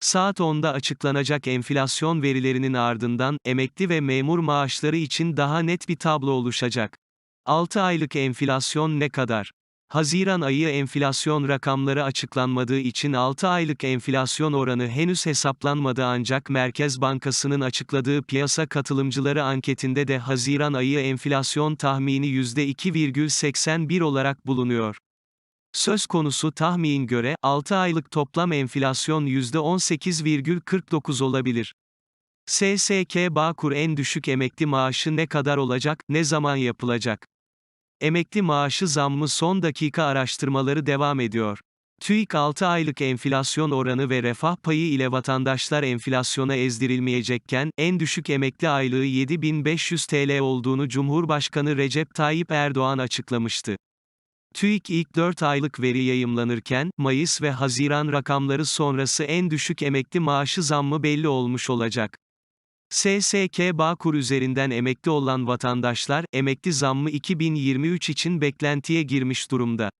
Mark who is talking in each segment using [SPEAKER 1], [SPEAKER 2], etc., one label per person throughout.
[SPEAKER 1] Saat 10'da açıklanacak enflasyon verilerinin ardından, emekli ve memur maaşları için daha net bir tablo oluşacak. 6 aylık enflasyon ne kadar? Haziran ayı enflasyon rakamları açıklanmadığı için 6 aylık enflasyon oranı henüz hesaplanmadı ancak Merkez Bankası'nın açıkladığı piyasa katılımcıları anketinde de Haziran ayı enflasyon tahmini %2,81 olarak bulunuyor. Söz konusu tahmin göre, 6 aylık toplam enflasyon %18,49 olabilir. SSK Bağkur en düşük emekli maaşı ne kadar olacak, ne zaman yapılacak? Emekli maaşı zammı son dakika araştırmaları devam ediyor. TÜİK 6 aylık enflasyon oranı ve refah payı ile vatandaşlar enflasyona ezdirilmeyecekken, en düşük emekli aylığı 7500 TL olduğunu Cumhurbaşkanı Recep Tayyip Erdoğan açıklamıştı. TÜİK ilk 4 aylık veri yayımlanırken, Mayıs ve Haziran rakamları sonrası en düşük emekli maaşı zammı belli olmuş olacak. SSK Bağkur üzerinden emekli olan vatandaşlar, emekli zammı 2023 için beklentiye girmiş durumda.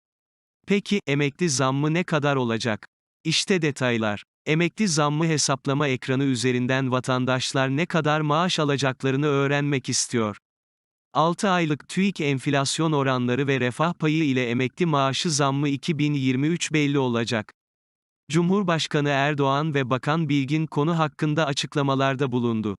[SPEAKER 1] Peki, emekli zammı ne kadar olacak? İşte detaylar. Emekli zammı hesaplama ekranı üzerinden vatandaşlar ne kadar maaş alacaklarını öğrenmek istiyor. 6 aylık TÜİK enflasyon oranları ve refah payı ile emekli maaşı zammı 2023 belli olacak. Cumhurbaşkanı Erdoğan ve Bakan Bilgin konu hakkında açıklamalarda bulundu.